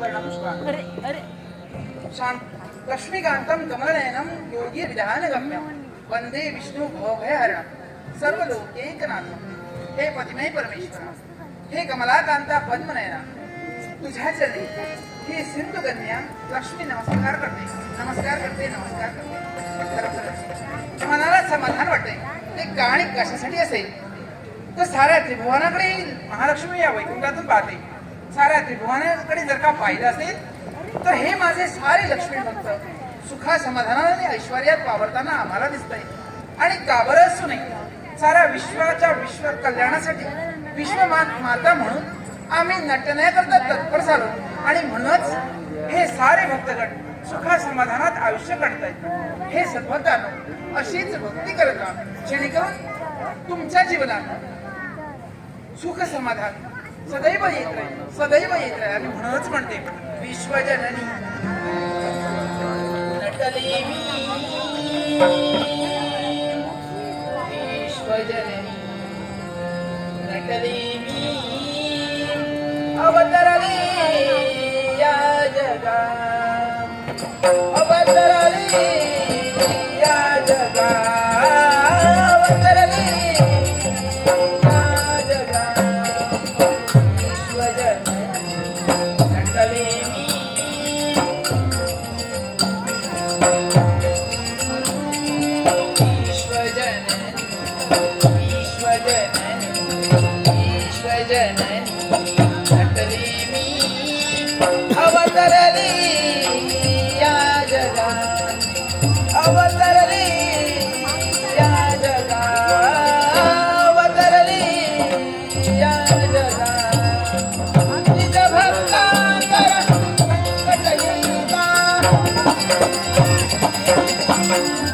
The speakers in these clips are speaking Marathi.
वर्णपुष्पाणि लक्ष्मीकांतं कमलनयनं योगी विधानगम्यं वंदे विष्णू भवभयहरणं सर्वलोकैकनाथं हे पतिमय परमेश्वर हे कमलाकांता पद्मनयना तुझ्या चरणी हे सिंधु कन्या लक्ष्मी नमस्कार करते. नमस्कार करते नमस्कार करते. मनाला समाधान वाटते ते गाणी कशासाठी असेल? तर साऱ्या त्रिभुवनाकडे महालक्ष्मी या वैकुंठातून पाहते. साऱ्या त्रिभुवानाकडे जर का पाहिलं असेल तर हे माझे सारे लक्ष्मी भक्त सुखा समाधानाने ऐश्वर्यात वावरताना आम्हाला दिसतंय. आणि का बरं असू नये साऱ्या विश्वाच्या विश्व कल्याणासाठी विश्व माता म्हणून आम्ही नटण्याकरता तत्पर झालो. आणि म्हणूनच हे सारे भक्तगण सुखा समाधानात आयुष्य काढतायत. हे सद्भक्तानं अशीच भक्ती करत राहा. जेणेकरून तुमच्या जीवनात सुख समाधान सदैव येत राहील. सदैव येत राहील. आणि म्हणूनच म्हणते विश्वजननी. नटले विश्वजननी. नटले मी या जगा अवतरली या जगा अवतरले thank you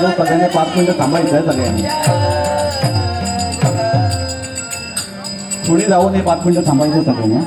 अहो सगळ्यांनी पाच मिनिटं थांबायचं आहे सगळ्यांनी. पुढे जाऊन हे पाच मिनिटं थांबायचं सगळ्यांनी.